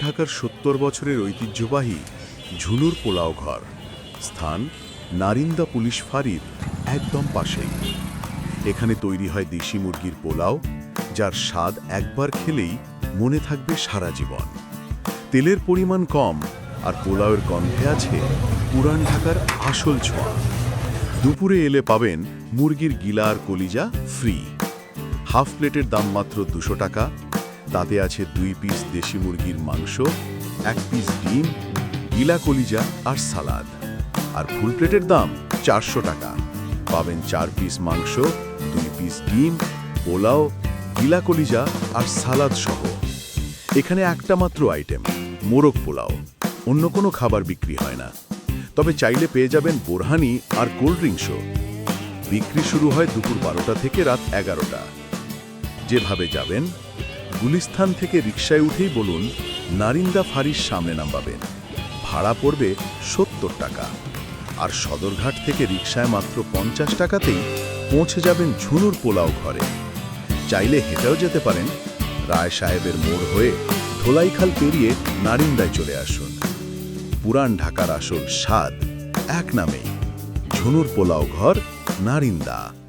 ঢাকার সত্তর বছরের ঐতিহ্যবাহী ঝুলুর পোলাও ঘর। স্থান নারিন্দা পুলিশ ফাঁড়ির একদম পাশেই। এখানে তৈরি হয় দেশি মুরগির পোলাও, যার স্বাদ একবার খেলেই মনে থাকবে সারা জীবন। তেলের পরিমাণ কম আর পোলাওয়ের গন্ধে আছে পুরান ঢাকার আসল ছোঁয়া। দুপুরে এলে পাবেন মুরগির গিলা আর কলিজা ফ্রি। হাফ প্লেটের দাম মাত্র দুশো টাকা তাতে আছে দুই পিস দেশি মুরগির মাংস, এক পিস ডিম, গিলা কলিজা আর সালাদ। আর ফুল প্লেটের দাম চারশো টাকা। পাবেন চার পিস মাংস, দুই পিস ডিম, পোলাও, গিলা কলিজা আর সালাদ সহ। এখানে একটা মাত্র আইটেম মোরগ পোলাও। অন্য কোনো খাবার বিক্রি হয় না। তবে চাইলে পেয়ে যাবেন বোরহানি আর কোল্ড ড্রিঙ্কসও। বিক্রি শুরু হয় দুপুর বারোটা থেকে রাত এগারোটা। যেভাবে যাবেন গুলিস্থান থেকে রিকশায় উঠেই বলুন, নারিন্দা ফাঁড়ির সামনে নামবাবেন। ভাড়া পড়বে সত্তর টাকা। আর সদরঘাট থেকে রিকশায় মাত্র পঞ্চাশ টাকাতেই পৌঁছে যাবেন ঝুনুর পোলাও ঘরে। চাইলে হেঁটেও যেতে পারেন। রায় সাহেবের মোড় হয়ে ধোলাইখাল পেরিয়ে নারিন্দায় চলে আসুন। পুরান ঢাকার আসল স্বাদ এক নামেই ঝুনুর পোলাও ঘর নারিন্দা।